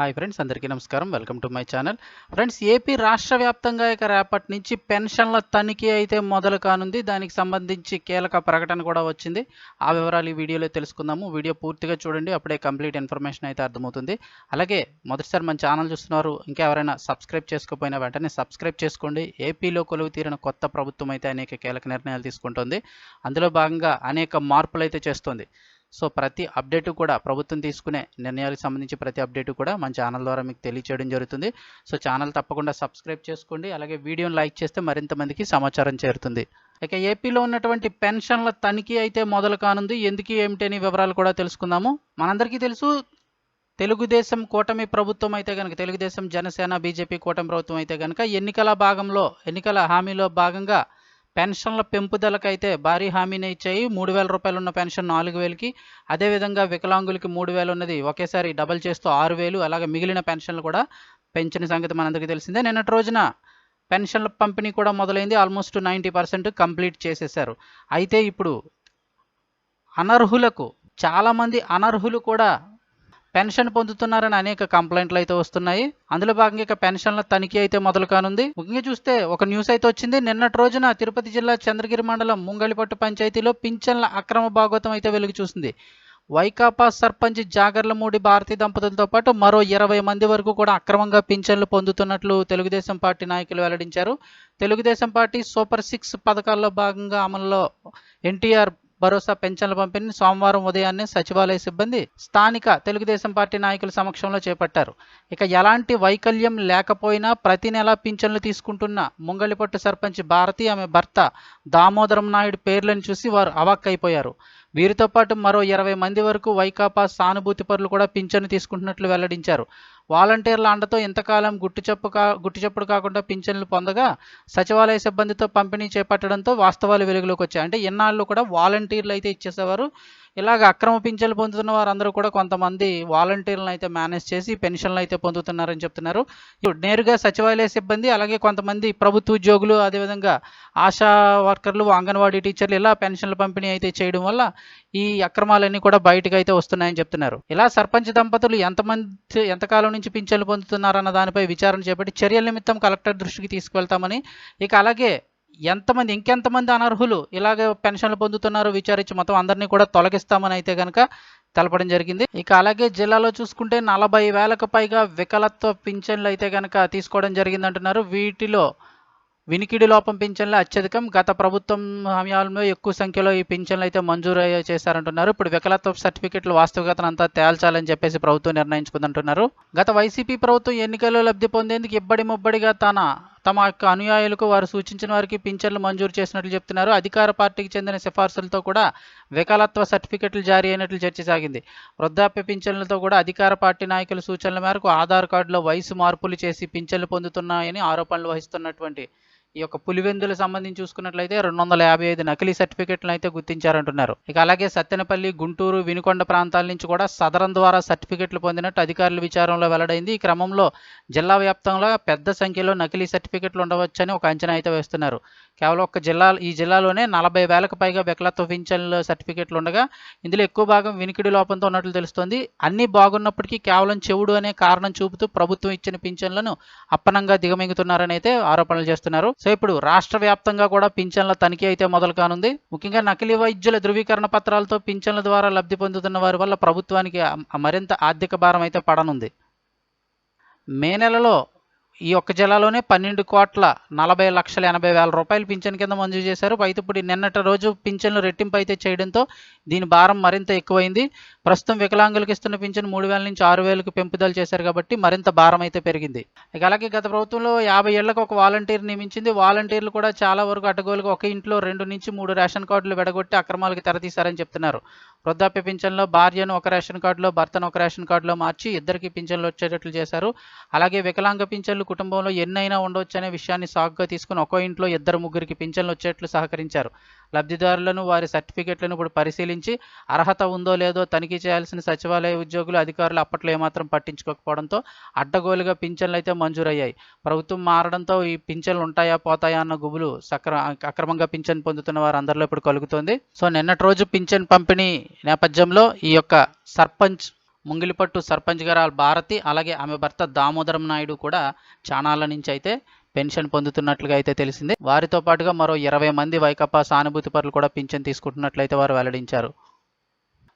Hi friends అందరికీ నమస్కారం. Welcome to my channel. Friends AP రాష్ట్ర వ్యాప్తంగా ఇక రేపటి నుంచి పెన్షన్ల తనిఖీ అయితే మొదలు కానుంది. దానికి సంబంధించి కీలక ప్రకటన కూడా వచ్చింది. ఆ వివరాలు ఈ వీడియోలో తెలుసుకుందాము. వీడియో పూర్తిగా చూడండి అప్పుడే కంప్లీట్ ఇన్ఫర్మేషన్ అయితే అర్థమవుతుంది. అలాగే మొదటిసారి మన ఛానల్ చూస్తున్నారు ఇంకా ఎవరైనా సబ్స్క్రైబ్ చేసుకోపోయినా వెంటనే సబ్స్క్రైబ్ చేసుకోండి. ఏపీలో కొలువు తీరిన కొత్త ప్రభుత్వం అయితే అనేక కీలక నిర్ణయాలు తీసుకుంటుంది. అందులో భాగంగా అనేక మార్పులు అయితే చేస్తుంది. సో ప్రతి అప్డేట్ కూడా ప్రభుత్వం తీసుకునే నిర్ణయాలకు సంబంధించి ప్రతి అప్డేట్ కూడా మన ఛానల్ ద్వారా మీకు తెలియచేయడం జరుగుతుంది. సో ఛానల్ తప్పకుండా సబ్స్క్రైబ్ చేసుకోండి. అలాగే వీడియోని లైక్ చేస్తే మరింత మందికి సమాచారం చేరుతుంది. ఇక ఏపీలో ఉన్నటువంటి పెన్షన్ల తనిఖీ అయితే మొదలు కానుంది. ఎందుకు ఏమిటని వివరాలు కూడా తెలుసుకుందాము. మనందరికీ తెలుసు తెలుగుదేశం కూటమి ప్రభుత్వం అయితే కనుక తెలుగుదేశం జనసేన బీజేపీ కూటమి ప్రభుత్వం అయితే కనుక ఎన్నికల భాగంలో ఎన్నికల హామీలో భాగంగా పెన్షన్ల పెంపుదలకైతే భారీ హామీని ఇచ్చాయి. మూడు వేల రూపాయలు ఉన్న పెన్షన్ నాలుగు వేలకి అదేవిధంగా వికలాంగులకి మూడు వేలు ఉన్నది. ఒకేసారి డబల్ చేస్తూ ఆరు వేలు అలాగే మిగిలిన పెన్షన్లు కూడా పెంచిన సంగతి మనందరికీ తెలిసిందే. నిన్నటి రోజున పెన్షన్ల పంపిణీ కూడా మొదలైంది. ఆల్మోస్ట్ నైంటీ పర్సెంట్ కంప్లీట్ చేసేసారు. అయితే ఇప్పుడు అనర్హులకు చాలామంది అనర్హులు కూడా పెన్షన్ పొందుతున్నారని అనేక కంప్లైంట్లు అయితే వస్తున్నాయి. అందులో భాగంగా ఇక పెన్షన్ల తనిఖీ అయితే మొదలు కానుంది. ముఖ్యంగా చూస్తే ఒక న్యూస్ అయితే వచ్చింది. నిన్నటి రోజున తిరుపతి జిల్లా చంద్రగిరి మండలం ముంగళిపట్టు పంచాయతీలో పింఛన్ల అక్రమ భాగవతం అయితే వెలుగు చూసింది. వైకాపా సర్పంచ్ జాగర్లమూడి భారతీ దంపతులతో పాటు మరో ఇరవై మంది వరకు కూడా అక్రమంగా పింఛన్లు పొందుతున్నట్లు తెలుగుదేశం పార్టీ నాయకులు వెల్లడించారు. తెలుగుదేశం పార్టీ సూపర్ సిక్స్ పథకాల్లో భాగంగా అమల్లో ఎన్టీఆర్ భరోసా పెన్షన్ల పంపిణీని సోమవారం ఉదయాన్నే సచివాలయ సిబ్బంది స్థానిక తెలుగుదేశం పార్టీ నాయకుల సమక్షంలో చేపట్టారు. ఇక ఎలాంటి వైకల్యం లేకపోయినా ప్రతి నెల పింఛన్లు తీసుకుంటున్న ముంగళిపట్టు సర్పంచ్ భారతి ఆమె భర్త దామోదరం నాయుడు పేర్లను చూసి వారు అవాక్కైపోయారు. వీరితో పాటు మరో ఇరవై మంది వరకు వైకాపా సానుభూతి పరులు కూడా పింఛను తీసుకుంటున్నట్లు వెల్లడించారు. వాలంటీర్ల అండతో ఇంతకాలం గుట్టుచప్పు కా గుట్టుచప్పుడు కాకుండా పింఛన్లు పొందగా సచివాలయ సిబ్బందితో పంపిణీ చేపట్టడంతో వాస్తవాలు వెలుగులోకి వచ్చాయి. అంటే ఇన్నాళ్ళు కూడా వాలంటీర్లు అయితే ఇచ్చేసేవారు. ఇలాగ అక్రమ పింఛన్లు పొందుతున్న వారందరూ కూడా కొంతమంది వాలంటీర్లను అయితే మేనేజ్ చేసి పెన్షన్లు అయితే పొందుతున్నారని చెప్తున్నారు. ఇప్పుడు నేరుగా సచివాలయ సిబ్బంది అలాగే కొంతమంది ప్రభుత్వ ఉద్యోగులు అదేవిధంగా ఆశా వర్కర్లు అంగన్వాడీ టీచర్లు ఇలా పెన్షన్ల పంపిణీ అయితే చేయడం వల్ల ఈ అక్రమాలన్నీ కూడా బయటకు అయితే వస్తున్నాయని చెప్తున్నారు. ఇలా సర్పంచ్ దంపతులు ఎంతమంది ఎంతకాలం నుంచి పింఛన్లు పొందుతున్నారన్న దానిపై విచారణ చేపట్టి చర్యల నిమిత్తం కలెక్టర్ దృష్టికి తీసుకువెళ్తామని ఇక అలాగే ఎంతమంది ఇంకెంతమంది అనర్హులు ఇలాగే పెన్షన్లు పొందుతున్నారో విచారించి మొత్తం అందరినీ కూడా తొలగిస్తామని అయితే కనుక తెలపడం జరిగింది. ఇక అలాగే జిల్లాలో చూసుకుంటే నలభై వేలకు పైగా వికలత్వ పింఛన్లు అయితే కనుక తీసుకోవడం జరిగింది అంటున్నారు వీటిలో వినికిడి లోపం పింఛన్లు అత్యధికం. గత ప్రభుత్వం హామీలలో ఎక్కువ సంఖ్యలో ఈ పింఛన్లు అయితే మంజూరు చేశారంటున్నారు. ఇప్పుడు వికలత్వ సర్టిఫికెట్లు వాస్తవికతను అంతా తేల్చాలని చెప్పేసి ప్రభుత్వం నిర్ణయించుకుందంటున్నారు. గత వైసీపీ ప్రభుత్వం ఎన్నికల్లో లబ్ధి పొందేందుకు ఇబ్బడి ముబ్బడిగా తన తమ యొక్క అనుయాయులకు వారు సూచించిన వారికి పింఛన్లు మంజూరు చేసినట్లు చెప్తున్నారు. అధికార పార్టీకి చెందిన సిఫార్సులతో కూడా వికలత్వ సర్టిఫికెట్లు జారీ అయినట్లు చర్చ సాగింది. వృద్ధాప్య పింఛన్లతో కూడా అధికార పార్టీ నాయకుల సూచనల మేరకు ఆధార్ కార్డులో వయసు మార్పులు చేసి పింఛన్లు పొందుతున్నాయని ఆరోపణలు వహిస్తున్నటువంటి ఈ యొక్క పులివెందుల సంబంధించి చూసుకున్నట్లయితే రెండు వందల యాభై ఐదు నకిలీ సర్టిఫికెట్లను అయితే గుర్తించారంటున్నారు. ఇక అలాగే సత్తెనపల్లి గుంటూరు వినుకొండ ప్రాంతాల నుంచి కూడా సదరం ద్వారా సర్టిఫికెట్లు పొందినట్టు అధికారుల విచారంలో వెల్లడైంది. ఈ క్రమంలో జిల్లా వ్యాప్తంగా పెద్ద సంఖ్యలో నకిలీ సర్టిఫికెట్లు ఉండవచ్చని ఒక అంచనా అయితే వేస్తున్నారు. కేవలం ఒక జిల్లా ఈ జిల్లాలోనే నలభై వేలకు పైగా వికలత్వ పింఛన్ల సర్టిఫికెట్లు ఉండగా ఇందులో ఎక్కువ భాగం వినికిడి లోపంతో ఉన్నట్లు తెలుస్తోంది. అన్నీ బాగున్నప్పటికీ కేవలం చెవుడు అనే కారణం చూపుతూ ప్రభుత్వం ఇచ్చిన పింఛన్లను అప్పనంగా దిగమింగుతున్నారని అయితే ఆరోపణలు చేస్తున్నారు. సో ఇప్పుడు రాష్ట్ర వ్యాప్తంగా కూడా పింఛన్ల తనిఖీ అయితే మొదలు కానుంది. ముఖ్యంగా నకిలీ వైద్యుల ధృవీకరణ పత్రాలతో పింఛన్ల ద్వారా లబ్ధి పొందుతున్న వారి వల్ల ప్రభుత్వానికి మరింత ఆర్థిక భారం అయితే పడనుంది. మే నెలలో ఈ ఒక్క జిల్లాలోనే పన్నెండు కోట్ల నలభై లక్షల ఎనభై వేల రూపాయలు పింఛన్ కింద మంజూరు చేశారు. అయితే ఇప్పుడు నిన్నటి రోజు పింఛన్లు రెట్టింపు అయితే చేయడంతో దీని భారం మరింత ఎక్కువైంది. ప్రస్తుతం వికలాంగులకు ఇస్తున్న పింఛన్ మూడు వేల నుంచి ఆరు వేలకు పెంపుదల చేశారు కాబట్టి మరింత భారం అయితే పెరిగింది. ఇక అలాగే గత ప్రభుత్వంలో యాభై ఏళ్ళకు ఒక వాలంటీర్ నియమించింది. వాలంటీర్లు కూడా చాలా వరకు అడ్డగోలుగా ఒక ఇంట్లో రెండు నుంచి మూడు రేషన్ కార్డులు విడగొట్టి అక్రమాలకు తెరతీశారని చెప్తున్నారు. వృద్ధాప్య పింఛన్లో భార్యను ఒక రేషన్ కార్డులో భర్తను ఒక రేషన్ కార్డులో మార్చి ఇద్దరికి పింఛన్లు వచ్చేటట్లు చేశారు. అలాగే వికలాంగ పింఛన్లు కుటుంబంలో ఎన్నైనా ఉండవచ్చు అనే విషయాన్ని సాగుగా తీసుకుని ఒక్కో ఇంట్లో ఇద్దరు ముగ్గురికి పింఛన్లు వచ్చేట్లు సహకరించారు. లబ్ధిదారులను వారి సర్టిఫికెట్లను ఇప్పుడు పరిశీలించి అర్హత ఉందో లేదో తనిఖీ చేయాల్సిన సచివాలయ ఉద్యోగులు అధికారులు అప్పట్లో ఏమాత్రం పట్టించుకోకపోవడంతో అడ్డగోలుగా పింఛన్లు అయితే మంజూరయ్యాయి. ప్రభుత్వం మారడంతో ఈ పింఛన్లు ఉంటాయా పోతాయా అన్న గుబులు సక్ర అక్రమంగా పింఛన్ పొందుతున్న వారందరిలో ఇప్పుడు కలుగుతోంది. సో నిన్నటి రోజు పింఛన్ పంపిణీ నేపథ్యంలో ఈ యొక్క సర్పంచ్ ముంగిలిపట్టు సర్పంచ్ గారు భారతి అలాగే ఆమె భర్త దామోదరం నాయుడు కూడా చాణాల నుంచి అయితే పెన్షన్ పొందుతున్నట్లుగా అయితే తెలిసింది. వారితో పాటుగా మరో ఇరవై మంది వైకప్పా సానుభూతి పరులు కూడా పింఛన్ తీసుకుంటున్నట్లయితే వారు వెల్లడించారు.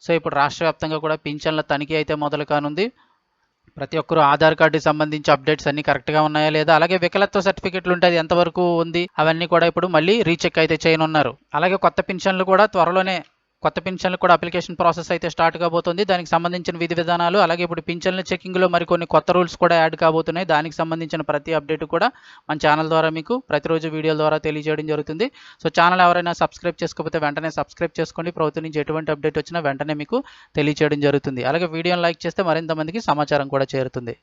సో ఇప్పుడు రాష్ట్ర వ్యాప్తంగా కూడా పింఛన్ల తనిఖీ అయితే మొదలు కానుంది. ప్రతి ఒక్కరు ఆధార్ కార్డుకి సంబంధించి అప్డేట్స్ అన్ని కరెక్ట్గా ఉన్నాయా లేదా అలాగే వికలత్వ సర్టిఫికెట్లు ఉంటే అది ఎంతవరకు ఉంది అవన్నీ కూడా ఇప్పుడు మళ్ళీ రీచెక్ అయితే చేయనున్నారు. అలాగే కొత్త పింఛన్లు కూడా త్వరలోనే కొత్త పింఛన్లు కూడా అప్లికేషన్ ప్రాసెస్ అయితే స్టార్ట్ కాబోతుంది. దానికి సంబంధించిన విధి విధానాలు అలాగే ఇప్పుడు పింఛన్ల చెకింగ్లో మరికొన్ని కొత్త రూల్స్ కూడా యాడ్ కాబోతున్నాయి. దానికి సంబంధించిన ప్రతి అప్డేట్ కూడా మన ఛానల్ ద్వారా మీకు ప్రతిరోజు వీడియోల ద్వారా తెలియజేయడం జరుగుతుంది. సో ఛానల్ ఎవరైనా సబ్స్క్రైబ్ చేసుకోకపోతే వెంటనే సబ్స్క్రైబ్ చేసుకోండి. ప్రభుత్వం నుంచి ఎటువంటి అప్డేట్ వచ్చినా వెంటనే మీకు తెలియజేయడం జరుగుతుంది. అలాగే వీడియోని లైక్ చేస్తే మరింత మందికి సమాచారం కూడా చేరుతుంది.